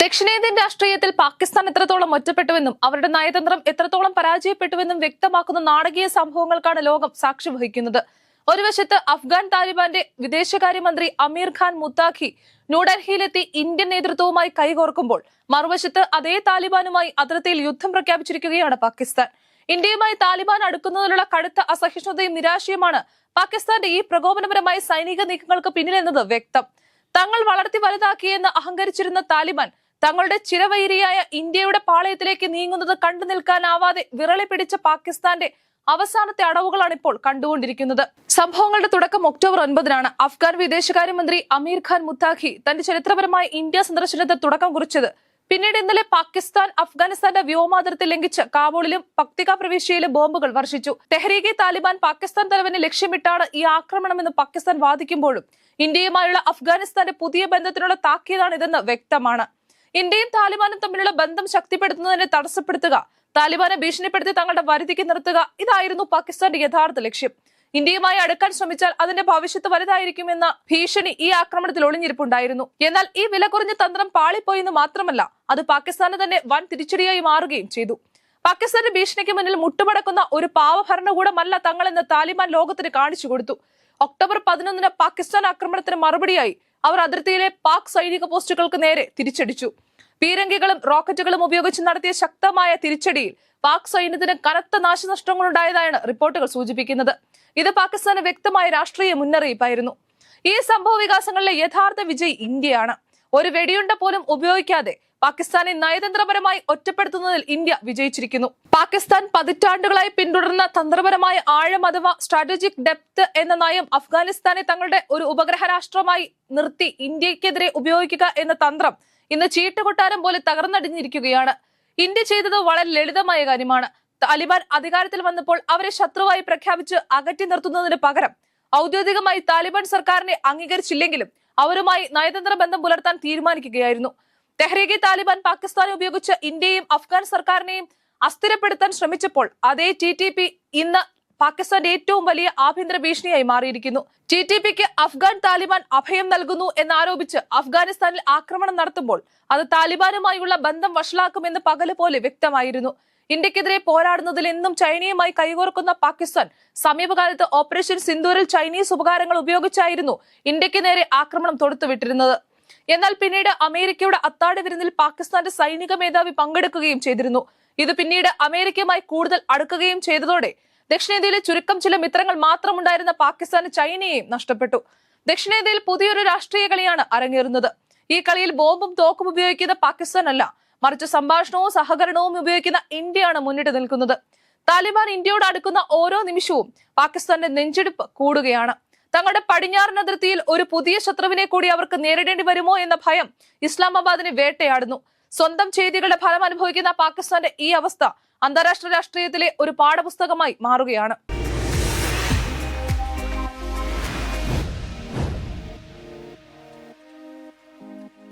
ദക്ഷിണേന്ത്യൻ രാഷ്ട്രീയത്തിൽ പാകിസ്ഥാൻ എത്രത്തോളം ഒറ്റപ്പെട്ടുവെന്നും അവരുടെ നയതന്ത്രം എത്രത്തോളം പരാജയപ്പെട്ടുവെന്നും വ്യക്തമാക്കുന്ന നാടകീയ സംഭവങ്ങൾക്കാണ് ലോകം സാക്ഷി വഹിക്കുന്നത്. ഒരു വശത്ത് അഫ്ഗാൻ താലിബാന്റെ വിദേശകാര്യമന്ത്രി അമീർ ഖാൻ മുത്താഖി ന്യൂഡൽഹിയിലെത്തി ഇന്ത്യൻ നേതൃത്വവുമായി കൈകോർക്കുമ്പോൾ മറുവശത്ത് അതേ താലിബാനുമായി അതിർത്തിയിൽ യുദ്ധം പ്രഖ്യാപിച്ചിരിക്കുകയാണ് പാകിസ്ഥാൻ. ഇന്ത്യയുമായി താലിബാൻ അടുക്കുന്നതിലുള്ള കടുത്ത അസഹിഷ്ണുതയും നിരാശയുമാണ് പാകിസ്ഥാന്റെ ഈ പ്രകോപനപരമായ സൈനിക നീക്കങ്ങൾക്ക് പിന്നിലെന്നത് വ്യക്തം. തങ്ങൾ വളർത്തി വലുതാക്കിയെന്ന് അഹങ്കരിച്ചിരുന്ന താലിബാൻ തങ്ങളുടെ ചിരവൈരിയായ ഇന്ത്യയുടെ പാളയത്തിലേക്ക് നീങ്ങുന്നത് കണ്ടു നിൽക്കാനാവാതെ വിറളി പിടിച്ച പാകിസ്ഥാന്റെ അവസാനത്തെ അടവുകളാണ് ഇപ്പോൾ കണ്ടുകൊണ്ടിരിക്കുന്നത്. സംഭവങ്ങളുടെ തുടക്കം ഒക്ടോബർ ഒൻപതിനാണ്. അഫ്ഗാൻ വിദേശകാര്യമന്ത്രി അമീർ ഖാൻ മുത്താഖി തന്റെ ചരിത്രപരമായ ഇന്ത്യ സന്ദർശനത്തിന് തുടക്കം കുറിച്ചത്. പിന്നീട് ഇന്നലെ പാകിസ്ഥാൻ അഫ്ഗാനിസ്ഥാന്റെ വ്യോമാതിർത്തി ലംഘിച്ച് കാബൂളിലും പക്തിക പ്രവിശ്യയിലും ബോംബുകൾ വർഷിച്ചു. തെഹ്രീകെ താലിബാൻ പാകിസ്ഥാൻ തലവനെ ലക്ഷ്യമിട്ടാണ് ഈ ആക്രമണമെന്ന് പാകിസ്ഥാൻ വാദിക്കുമ്പോഴും ഇന്ത്യയുമായുള്ള അഫ്ഗാനിസ്ഥാന്റെ പുതിയ ബന്ധത്തിനുള്ള താക്കീതാണിതെന്ന് വ്യക്തമാണ്. ഇന്ത്യയും താലിബാനും തമ്മിലുള്ള ബന്ധം ശക്തിപ്പെടുത്തുന്നതിനെ തടസ്സപ്പെടുത്തുക താലിബാനെ ഭീഷണിപ്പെടുത്തി തങ്ങളുടെ വരുതിക്ക് നിർത്തുക ഇതായിരുന്നു പാകിസ്ഥാന്റെ യഥാർത്ഥ ലക്ഷ്യം. ഇന്ത്യയുമായി അടുക്കാൻ ശ്രമിച്ചാൽ അതിന്റെ ഭവിഷ്യത്ത് വലുതായിരിക്കുമെന്ന ഭീഷണി ഈ ആക്രമണത്തിൽ ഒളിഞ്ഞിരിപ്പുണ്ടായിരുന്നു. എന്നാൽ ഈ വില കുറഞ്ഞ തന്ത്രം പാളിപ്പോയെന്ന് മാത്രമല്ല അത് പാകിസ്ഥാന് തന്നെ വൻ തിരിച്ചടിയായി മാറുകയും ചെയ്തു. പാകിസ്ഥാന്റെ ഭീഷണിക്ക് മുന്നിൽ മുട്ടുമടക്കുന്ന ഒരു പാവ ഭരണകൂടമല്ല തങ്ങളെന്ന് താലിബാൻ ലോകത്തിന് കാണിച്ചു കൊടുത്തു. ഒക്ടോബർ പതിനൊന്നിന് പാകിസ്ഥാൻ ആക്രമണത്തിന് മറുപടിയായി അവർ അതിർത്തിയിലെ പാക് സൈനിക പോസ്റ്റുകൾക്ക് നേരെ തിരിച്ചടിച്ചു. പീരങ്കികളും റോക്കറ്റുകളും ഉപയോഗിച്ച് നടത്തിയ ശക്തമായ തിരിച്ചടിയിൽ പാക് സൈന്യത്തിന് കനത്ത നാശനഷ്ടങ്ങൾ നാശനഷ്ടങ്ങളുണ്ടായതായാണ് റിപ്പോർട്ടുകൾ സൂചിപ്പിക്കുന്നത്. ഇത് പാകിസ്ഥാന് വ്യക്തമായ രാഷ്ട്രീയ മുന്നറിയിപ്പായിരുന്നു. ഈ സംഭവ വികാസങ്ങളിലെ യഥാർത്ഥ വിജയ് ഇന്ത്യയാണ്. ഒരു വെടിയുണ്ട പോലും ഉപയോഗിക്കാതെ പാകിസ്ഥാനെ നയതന്ത്രപരമായി ഒറ്റപ്പെടുത്തുന്നതിൽ ഇന്ത്യ വിജയിച്ചിരിക്കുന്നു. പാകിസ്ഥാൻ പതിറ്റാണ്ടുകളായി പിന്തുടർന്ന തന്ത്രപരമായ ആഴം അഥവാ സ്ട്രാറ്റജിക് ഡെപ്ത് എന്ന നയം അഫ്ഗാനിസ്ഥാനെ തങ്ങളുടെ ഒരു ഉപഗ്രഹ രാഷ്ട്രമായി നിർത്തി ഇന്ത്യക്കെതിരെ ഉപയോഗിക്കുക എന്ന തന്ത്രം ഇന്ന് ചീട്ടുകൊട്ടാരം പോലെ തകർന്നടിഞ്ഞിരിക്കുകയാണ്. ഇന്ത്യ ചെയ്തത് വളരെ ലളിതമായ കാര്യമാണ്. താലിബാൻ അധികാരത്തിൽ വന്നപ്പോൾ അവരെ ശത്രുവായി പ്രഖ്യാപിച്ച് അകറ്റി നിർത്തുന്നതിന് പകരം ഔദ്യോഗികമായി താലിബാൻ സർക്കാരിനെ അംഗീകരിച്ചില്ലെങ്കിലും അവരുമായി നയതന്ത്ര ബന്ധം പുലർത്താൻ തീരുമാനിക്കുകയായിരുന്നു. തെഹ്രീകെ താലിബാൻ പാകിസ്ഥാനെ ഉപയോഗിച്ച് ഇന്ത്യയും അഫ്ഗാൻ സർക്കാരിനെയും അസ്ഥിരപ്പെടുത്താൻ ശ്രമിച്ചപ്പോൾ അതേ ടി ടി പി ഇന്ന് പാകിസ്ഥാന്റെ ഏറ്റവും വലിയ ആഭ്യന്തര ഭീഷണിയായി മാറിയിരിക്കുന്നു. ടി ടി പിക്ക് അഫ്ഗാൻ താലിബാൻ അഭയം നൽകുന്നു എന്നാരോപിച്ച് അഫ്ഗാനിസ്ഥാനിൽ ആക്രമണം നടത്തുമ്പോൾ അത് താലിബാനുമായുള്ള ബന്ധം വഷളാക്കുമെന്ന് പകൽ പോലെ വ്യക്തമായിരുന്നു. ഇന്ത്യക്കെതിരെ പോരാടുന്നതിൽ എന്നും ചൈനയുമായി കൈകോർക്കുന്ന പാകിസ്ഥാൻ സമീപകാലത്ത് ഓപ്പറേഷൻ സിന്ദൂരിൽ ചൈനീസ് ഉപകാരങ്ങൾ ഉപയോഗിച്ചായിരുന്നു ഇന്ത്യയ്ക്ക് നേരെ ആക്രമണം തൊടുത്തുവിട്ടിരുന്നത്. എന്നാൽ പിന്നീട് അമേരിക്കയുടെ അത്താഴ വിരുന്നിൽ പാകിസ്ഥാന്റെ സൈനിക മേധാവി പങ്കെടുക്കുകയും ചെയ്തിരുന്നു. ഇത് പിന്നീട് അമേരിക്കയുമായി കൂടുതൽ അടുക്കുകയും ചെയ്തതോടെ ദക്ഷിണേന്ത്യയിലെ ചുരുക്കം ചില മിത്രങ്ങൾ മാത്രമുണ്ടായിരുന്ന പാകിസ്ഥാന് ചൈനയെയും നഷ്ടപ്പെട്ടു. ദക്ഷിണേന്ത്യയിൽ പുതിയൊരു രാഷ്ട്രീയ കളിയാണ് അരങ്ങേറുന്നത്. ഈ കളിയിൽ ബോംബും തോക്കും ഉപയോഗിക്കുന്ന പാകിസ്ഥാൻ അല്ല മറിച്ച് സംഭാഷണവും സഹകരണവും ഉപയോഗിക്കുന്ന ഇന്ത്യയാണ് മുന്നിട്ട് നിൽക്കുന്നത്. താലിബാൻ ഇന്ത്യയോട് അടുക്കുന്ന ഓരോ നിമിഷവും പാകിസ്ഥാന്റെ നെഞ്ചെടുപ്പ് കൂടുകയാണ്. തങ്ങളുടെ പടിഞ്ഞാറൻ അതിർത്തിയിൽ ഒരു പുതിയ ശത്രുവിനെ കൂടി അവർക്ക് നേരിടേണ്ടി വരുമോ എന്ന ഭയം ഇസ്ലാമാബാദിനെ വേട്ടയാടുന്നു. സ്വന്തം ചെയ്തികളുടെ ഫലം അനുഭവിക്കുന്ന പാകിസ്ഥാന്റെ ഈ അവസ്ഥ അന്താരാഷ്ട്ര രാഷ്ട്രീയത്തിലെ ഒരു പാഠപുസ്തകമായി മാറുകയാണ്.